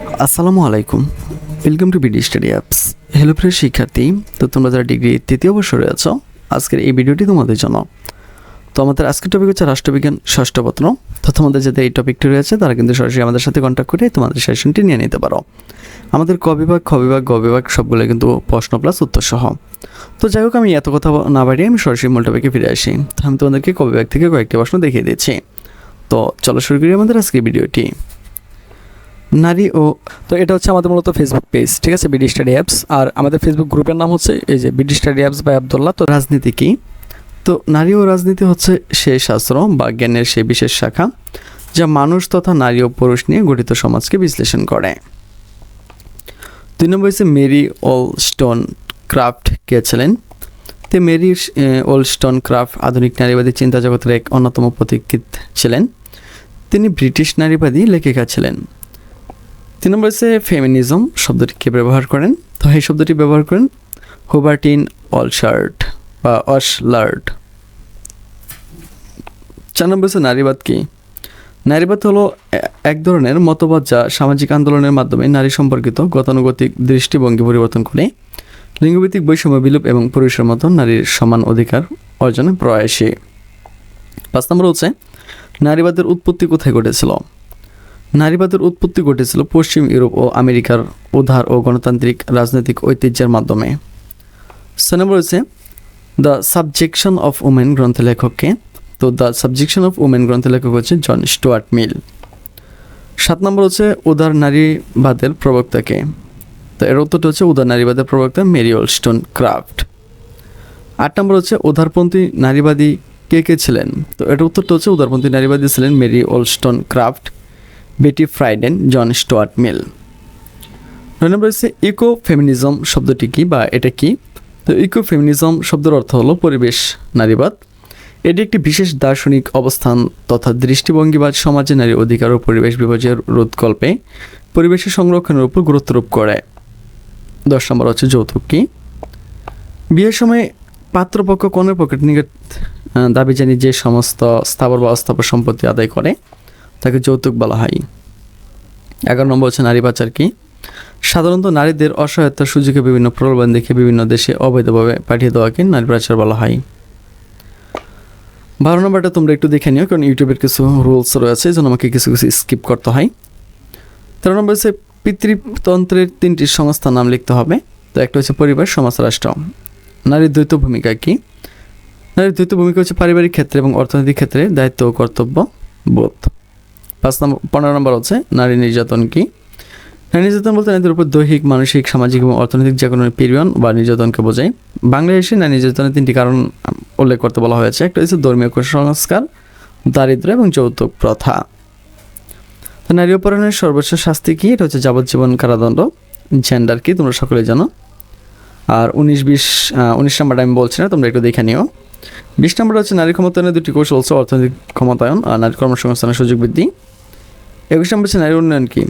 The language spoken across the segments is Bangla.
আসসালামু আলাইকুম। Welcome to BD study apps hello প্রিয় শিক্ষার্থী, তো তোমরা যারা ডিগ্রি তৃতীয় বছরে আছো, আজকের এই ভিডিওটি তোমাদের জন্য। তো আমাদের আজকের টপিক হচ্ছে রাষ্ট্রবিজ্ঞান ষষ্ঠ পত্র। তো তোমাদের যাদের এই টপিকটি রয়েছে, তারা কিন্তু সরাসরি আমাদের সাথে কন্ট্যাক্ট করে তোমাদের সেশনটি নিয়ে নিতে পারো। আমাদের ক বিভাগ, খ বিভাগ, গ বিভাগ সবগুলো কিন্তু প্রশ্ন প্লাস উত্তর সহ তো যাই হোক, আমি এত কথা না বাড়িয়ে আমি সরাসরি মূল টপিকে ফিরে আসি। তো আমি তোমাদেরকে ক বিভাগ থেকে কয়েকটি প্রশ্ন দেখিয়ে দিচ্ছি। তো চলো শুরু করি আমাদের আজকের ভিডিওটি। নারী ও তো এটা হচ্ছে আমাদের মূলত ফেসবুক পেজ ঠিক আছে? বিডি স্টাডি অ্যাপস আর আমাদের ফেসবুক গ্রুপের নাম হচ্ছে এই যে BD study apps by Abdullah তো রাজনীতি কি? তো নারী ও রাজনীতি হচ্ছে সেই শাস্ত্র বা জ্ঞানের সেই বিশেষ শাখা যা মানুষ তথা নারী ও পুরুষ নিয়ে গঠিত সমাজকে বিশ্লেষণ করে। দুই নম্বর হচ্ছে মেরি অলস্টোন ক্রাফট কে ছিলেন? তে মেরি ওলস্টোন ক্রাফট আধুনিক নারীবাদী চিন্তা জগতের এক অন্যতম পথিকৃত ছিলেন। তিনি ব্রিটিশ নারীবাদী লেখিকা ছিলেন। তিন নম্বর হচ্ছে ফেমিনিজম শব্দটি কে ব্যবহার করেন। তো এই শব্দটি ব্যবহার করেন হুবার্টিন অলশার্ট বা অশলার্ট চার নম্বর হচ্ছে নারীবাদ কি? নারীবাদ হলো এক ধরনের মতবাদ যা সামাজিক আন্দোলনের মাধ্যমে নারী সম্পর্কিত গতানুগতিক দৃষ্টিভঙ্গি পরিবর্তন করে লিঙ্গভিত্তিক বৈষম্য, বিলোপ এবং পুরুষের মতো নারীর সমান অধিকার অর্জনে প্রয়াসী। পাঁচ নম্বর হচ্ছে নারীবাদের উৎপত্তি কোথায় ঘটেছিল? নারীবাদের উৎপত্তি ঘটেছিল পশ্চিম ইউরোপ ও আমেরিকার উদার ও গণতান্ত্রিক রাজনৈতিক ঐতিহ্যের মাধ্যমে। নম্বর হচ্ছে দ্য সাবজেকশন অফ উমেন গ্রন্থ লেখককে তো দ্য সাবজেকশন অফ উমেন গ্রন্থ লেখক হচ্ছে জন স্টুয়ার্ট মিল। সাত নম্বর হচ্ছে উদার নারীবাদের প্রবক্তাকে। তো এর উত্তরটা হচ্ছে উদার নারীবাদের প্রবক্তা মেরি ওলস্টোন ক্রাফট। আট নম্বর হচ্ছে উদারপন্থী নারীবাদী কে কে ছিলেন? তো এটার উত্তরটা হচ্ছে উদারপন্থী নারীবাদী ছিলেন মেরি ওলস্টোন ক্রাফট। বেটি ফ্রাইডেন, জন স্টুয়ার্ট মিল। নয় নম্বর হচ্ছে ইকো ফেমিনিজম শব্দটি কী বা এটা কি? তো ইকো ফেমিনিজম শব্দের অর্থ হলো পরিবেশ নারীবাদ। এটি একটি বিশেষ দার্শনিক অবস্থান তথা দৃষ্টিভঙ্গিবাদ সমাজে নারী অধিকার ও পরিবেশ বিভাজের রোধকল্পে পরিবেশের সংরক্ষণের উপর গুরুত্বারোপ করে। দশ নম্বর হচ্ছে যৌতুক কি? বিয়ের সময় পাত্রপক্ষ কনের পকেট নিকট দাবি জানিয়ে যে সমস্ত স্থাবর বা অস্থাবর সম্পত্তি আদায় করে তাকে যৌতুক বলা হয়। এগারো নম্বর হচ্ছে নারী পাচার কি? সাধারণত নারীদের অসহায়তার সুযোগে বিভিন্ন প্রলোভন দেখে বিভিন্ন দেশে অবৈধভাবে পাঠিয়ে দেওয়াকে নারী পাচার বলা হয়। বারো নম্বরটা তোমরা একটু দেখে নিও, কারণ ইউটিউবের কিছু রুলস রয়েছে যেন আমাকে কিছু কিছু স্কিপ করতে হয়। তেরো নম্বর হচ্ছে পিতৃতন্ত্রের তিনটি সংস্থার নাম লিখতে হবে। তো একটা হচ্ছে পরিবার, সমাজ, রাষ্ট্র। নারীর দ্বৈত ভূমিকা কি? নারীর দ্বৈত ভূমিকা হচ্ছে পারিবারিক ক্ষেত্রে এবং অর্থনৈতিক ক্ষেত্রে দায়িত্ব ও কর্তব্য বোধ। পাঁচ নম্বর পনেরো নম্বর হচ্ছে নারী নির্যাতন কি? নারী নির্যাতন বলতে নারীদের উপর দৈহিক, মানসিক, সামাজিক এবং অর্থনৈতিক যে কোনো পীড়ন বা নির্যাতনকে বোঝায়। বাংলাদেশে নারী নির্যাতনের তিনটি কারণ উল্লেখ করতে বলা হয়েছে। একটা হচ্ছে ধর্মীয় কুসংস্কার, দারিদ্র এবং যৌতুক প্রথা। নারী অপহরণের সর্বোচ্চ শাস্তি কি? এটা হচ্ছে যাবজ্জীবন কারাদণ্ড। জেন্ডার কি? তোমরা সকলে জানো। আর উনিশ বিশ উনিশ নাম্বারটা আমি বলছি না, তোমরা একটু দেখে নিও। বিশ নম্বর হচ্ছে নারী ক্ষমতায়নের দুটি কৌশল হচ্ছে অর্থনৈতিক ক্ষমতায়ন আর নারী কর্মসংস্থানের সুযোগ বৃদ্ধি। একুশ নম্বর হচ্ছে নারী উন্নয়ন কি?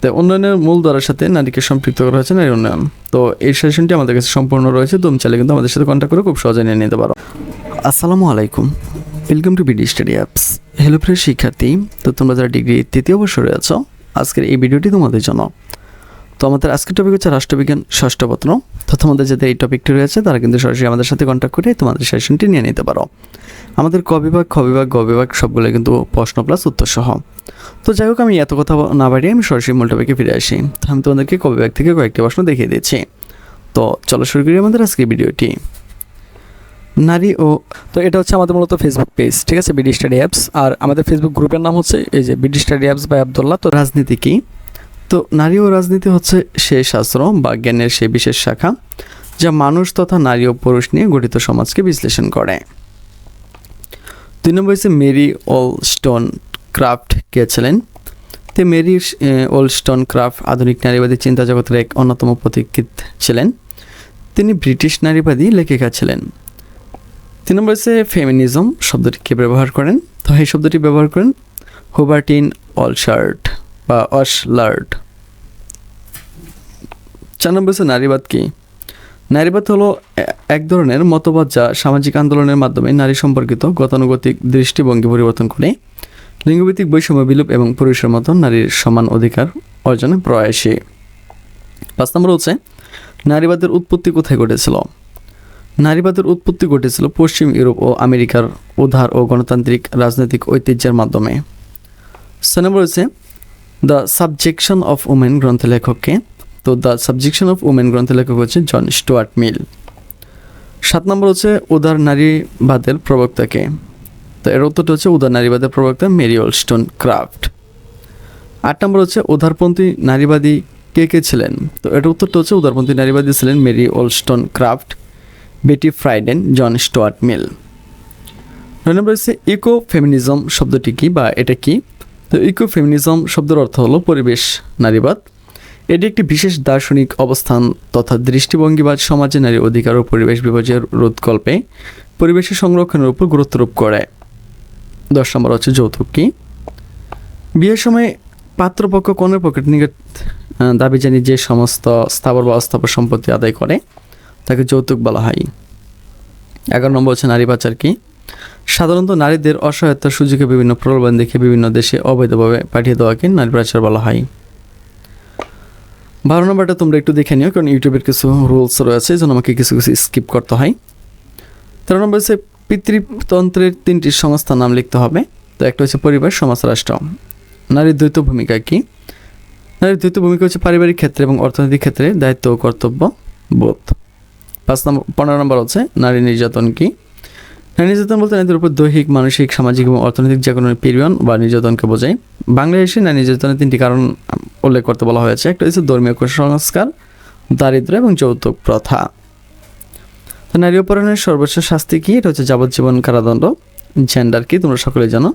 তো উন্নয়নের মূল দ্বারার সাথে নারীকে সম্পৃক্ত করা হচ্ছে নারী উন্নয়ন। তো এই সেশনটি আমাদের কাছে সম্পূর্ণ রয়েছে, তুমি চাইলে কিন্তু আমাদের সাথে কন্ট্যাক্ট করে খুব সহজে নিয়ে নিতে পারো। আসসালামু আলাইকুম। Welcome to BD study apps hello প্রিয় শিক্ষার্থী, তো তোমরা যারা ডিগ্রি তৃতীয় বছরে আছো, আজকের এই ভিডিওটি তোমাদের জন্য। তো আমাদের আজকের টপিক হচ্ছে রাষ্ট্রবিজ্ঞান ষষ্ঠ পত্র। তো তোমাদের যাদের এই টপিকটি রয়েছে, তারা কিন্তু সরাসরি আমাদের সাথে কন্ট্যাক্ট করে তোমাদের সেশনটি নিয়ে নিতে পারো। আমাদের ক বিভাগ, খ বিভাগ, গ বিভাগ সবগুলো কিন্তু প্রশ্ন প্লাস উত্তর সহ তো যাই হোক, আমি এত কথা না বাড়িয়ে আমি সরাসরি মূল ফিরে আসি। আমি তোমাদেরকে ক বিভাগ থেকে কয়েকটি প্রশ্ন দেখিয়ে দিচ্ছি তো চলো শুরু করি আমাদের আজকের ভিডিওটি। নারী ও তো এটা হচ্ছে আমাদের মূলত ফেসবুক পেজ ঠিক আছে? বিডি স্টাডি অ্যাপস আর আমাদের ফেসবুক গ্রুপের নাম হচ্ছে এই যে BD study apps by Abdullah তো রাজনীতি কি? তো নারী ও রাজনীতি হচ্ছে সেই শাস্ত্র বা জ্ঞানের সেই বিশেষ শাখা, যা মানুষ তথা নারী ও পুরুষ নিয়ে গঠিত সমাজকে বিশ্লেষণ করে। দুই নম্বর হচ্ছে মেরি অলস্টোন ক্রাফট কে ছিলেন? তে মেরি ওলস্টোন ক্রাফট আধুনিক নারীবাদী চিন্তা জগতের এক অন্যতম পথিকৃত ছিলেন। তিনি ব্রিটিশ নারীবাদী লেখিকা ছিলেন। তিন নম্বর হচ্ছে ফেমিনিজম শব্দটি কে ব্যবহার করেন? তো এই শব্দটি ব্যবহার করেন হুবার্টিন অলশার্ট বা অশলার্ট চার নম্বর হচ্ছে নারীবাদ কি? নারীবাদ হলো এক ধরনের মতবাদ যা সামাজিক আন্দোলনের মাধ্যমে নারী সম্পর্কিত গতানুগতিক দৃষ্টিভঙ্গি পরিবর্তন করে। লিঙ্গভিত্তিক বৈষম্য, বিলোপ এবং পুরুষের মতো নারীর সমান অধিকার অর্জনে প্রয়াসী। পাঁচ নম্বর হচ্ছে, নারীবাদের উৎপত্তি কোথায় ঘটেছিল? নারীবাদের উৎপত্তি ঘটেছিল পশ্চিম ইউরোপ ও আমেরিকার উদ্ধার ও গণতান্ত্রিক রাজনৈতিক ঐতিহ্যের মাধ্যমে। ছয় নম্বর হচ্ছে, দ্য সাবজেকশন অফ উমেন গ্রন্থের লেখককে। তো দ্য সাবজেকশন অফ উমেন গ্রন্থ লেখক হচ্ছে জন স্টুয়ার্ট মিল। সাত নম্বর হচ্ছে, উদার নারীবাদের প্রবক্তাকে। তো এর উত্তরটা হচ্ছে উদার নারীবাদের প্রবক্তা মেরি ওলস্টোন ক্রাফট আট নম্বর হচ্ছে উদারপন্থী নারীবাদী কে কে ছিলেন? তো এটার উত্তরটা হচ্ছে উদারপন্থী নারীবাদী ছিলেন মেরি ওলস্টোন ক্রাফট বেটি ফ্রাইডেন, জন স্টুয়ার্ট মিল। নয় নম্বর হচ্ছে ইকো ফেমিনিজম শব্দটি কী বা এটা কি? তো ইকো ফেমিনিজম শব্দের অর্থ হলো পরিবেশ নারীবাদ। এটি একটি বিশেষ দার্শনিক অবস্থান তথা দৃষ্টিভঙ্গি বা সমাজে নারী অধিকার ও পরিবেশ বিভাজের রোধকল্পে পরিবেশের সংরক্ষণের উপর গুরুত্বারোপ করে। দশ নম্বর হচ্ছে যৌতুক কি? বিয়ের সময় পাত্রপক্ষ কনের পক্ষের নিকট দাবি জানি যে সমস্ত স্থাবর বা অস্থাবর সম্পত্তি আদায় করে, তাকে যৌতুক বলা হয়। এগারো নম্বর হচ্ছে নারী পাচার কি? সাধারণত নারীদের অসহায়তার সুযোগে বিভিন্ন প্রলোভন দেখে বিভিন্ন দেশে অবৈধভাবে পাঠিয়ে দেওয়াকে নারী পাচার বলা হয়। বারো নম্বরটা তোমরা একটু দেখে নিও, কারণ ইউটিউবের কিছু রুলস রয়েছে এই জন্য আমাকে কিছু কিছু স্কিপ করতে হয়। তেরো নম্বর হচ্ছে পিতৃতন্ত্রের তিনটি সংস্থার নাম লিখতে হবে। তো একটা হচ্ছে পরিবার, সমাজ, রাষ্ট্র। নারীর দ্বৈত ভূমিকা কি? নারীর দ্বৈত ভূমিকা হচ্ছে পারিবারিক ক্ষেত্রে এবং অর্থনৈতিক ক্ষেত্রে দায়িত্ব ও কর্তব্য বোধ। পাঁচ নম্বর, পনেরো নম্বর হচ্ছে নারী নির্যাতন কি? নারী নির্যাতন বলতে নারীদের উপর দৈহিক, মানসিক, সামাজিক এবং অর্থনৈতিক যে কোনো পিরিয়ন বা নির্যাতনকে বোঝায়। বাংলাদেশে নারী নির্যাতনের তিনটি কারণ উল্লেখ করতে বলা হয়েছে। একটা হচ্ছে ধর্মীয় কুসংস্কার, দারিদ্র্য এবং যৌতুক প্রথা। তো নারী অপহরণের সর্বোচ্চ শাস্তি কি? এটা হচ্ছে যাবজ্জীবন কারাদণ্ড। জেন্ডার কি? তোমরা সকলেই জানো।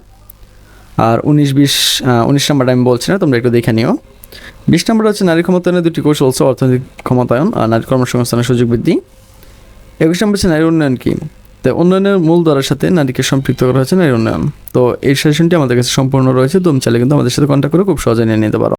আর উনিশ বিশ উনিশ নাম্বারটা আমি বলছি না, তোমরা একটু দেখে নিও। বিশ নম্বর হচ্ছে নারী ক্ষমতায়নের দুটি কৌশল হচ্ছে অর্থনৈতিক ক্ষমতায়ন আর নারী কর্মসংস্থানের সুযোগ বৃদ্ধি। একুশ নম্বর হচ্ছে নারী উন্নয়ন কি? তো উন্নয়নের মূল দ্বারার সাথে নারীকে সম্পৃক্ত করা হয়েছে নারী উন্নয়ন। তো এই সেশনটি আমাদের কাছে সম্পূর্ণ রয়েছে। তুমি চাইলে কিন্তু আমাদের সাথে কন্ট্যাক্ট করে খুব সহজে নিয়ে নিতে পারো।